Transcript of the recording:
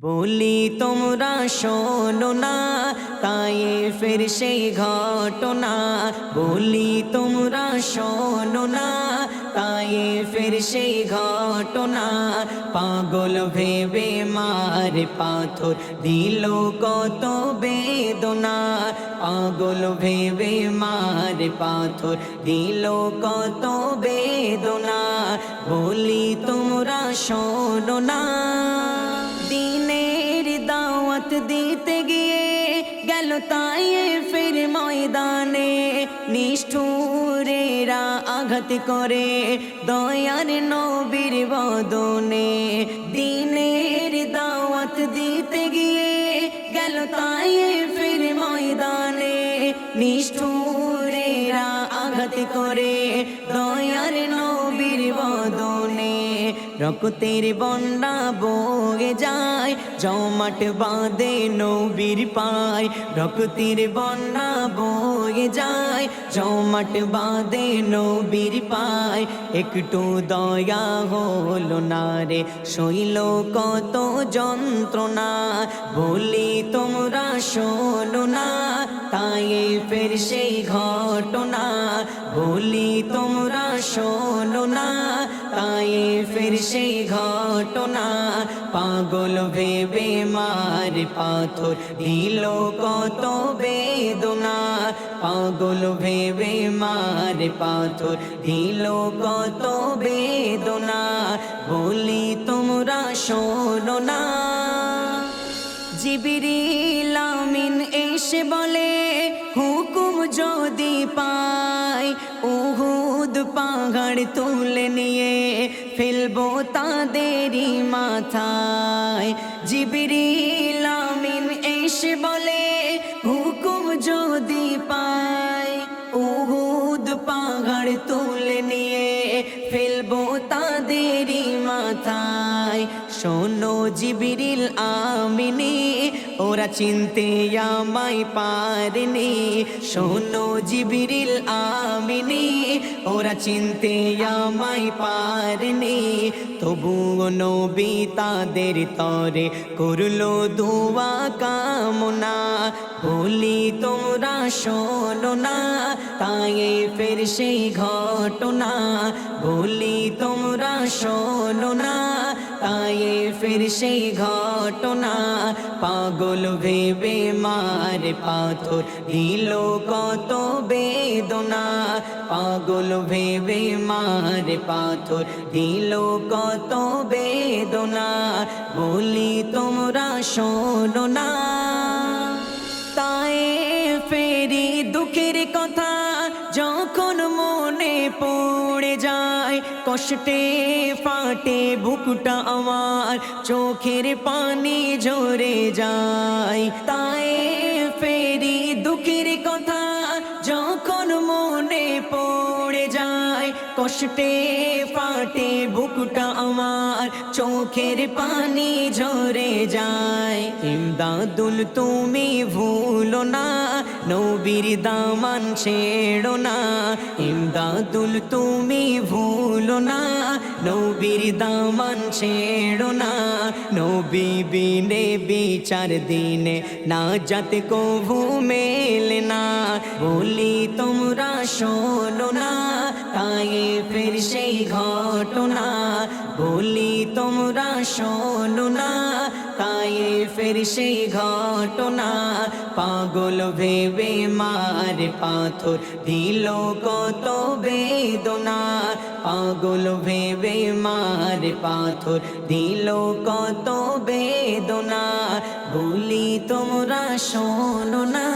বলি, তোমরা শোনো না তাই ফের সেই ঘটনা। বলি, তোমরা শোনো না তাই ফের সেই ঘটনা। পাগল ভেবে মার পাথর দিল কত বেদনা। পাগল ভেবে মার পাথর দিল কত বেদনা। বলি, তোমরা শোনো না দিতে গিয়ে গেল তাই ফের ময়দানে। নিষ্ঠুরেরা আঘাত করে দয়ার নবীর বদনে। দিনের দাওয়াত দিতে গিয়ে গেল তাই ফের ময়দানে। নিষ্ঠুরেরা আঘাত করে রক্তের বন্যা বয়ে যায়, জমাট বাঁধে নবীর পায়। রক্তের বন্যা বয়ে যায়, জমাট বাঁধে নবীর পায়। একটু দয়া হলো না রে, শৈল কত যন্ত্রণা। বলি তোমরা শোনো না, তাই ফের সেই ঘটনা। বলি তোমরা শোনো না তাই ফের সেই ঘটনা। পাগল ভেবে মার পাথর দিল কত বেদনা। পাগল ভেবে মার পাথর দিল কত বেদনা। বলি তোমরা শোনো না। জিবিরিল আমিন এসে বলে, হুকুম যদি পাই উহুদ পাহাড় তুলে নিয়ে ফেলব তাদেরই মাথায়। জিবিরিল আমিন এসে বলে, হুকুম যদি পাই, উহুদ পাহাড় তুলে নিয়ে ফেলব তাদেরই মাথায়। শোনো জিবিরিল আমিনি, ওরা চিনতে আমায় পারেনি। শোনো জিবিরিল আমিনি, ওরা চিনতে আমায় পারেনি। তবুও নবী তাদের তরে করল দুয়া কামনা। বলি তোমরা শোনো না, তাই ফের সেই ঘটনা। বলি, তোমরা শোনো না তাই ফের সেই ঘটনা। পাগল ভেবে মার পাথর দিল কত বেদনা। পাগল ভেবে মার পাথর দিল কত বেদনা। বলি তোমরা শোনো না। তাই ফেরি দুঃখের কথা। পড়ে যায়, কষ্টে ফাটে, বুকটা আমার চোখের পানি ঝরে যায়। তাই ফেরি দুঃখের কথা যখন মনে পড়ে যায়, কষ্টে ফাটে, বুকটা আমার চোখের পানি ঝরে যায়। ইমদাদুল, তুমি ভুলো না নবীর দামান ছেড়ো না, ইমদাদুল তুমি ভুলো না, নবীর দামান ছেড়ো না, নবী বিনে বিচার দিনে না যাতে কভু মেলে না, বলি তোমরা শোনো না তাই ফের সেই ঘটনা বলি তোমরা শোনো না তাই ফের সেই ঘটনা। পাগল ভেবে মার পাথর দিল কত বেদনা। পাগল ভেবে মার পাথর দিল কত বেদনা। বলি তোমরা শোনো না।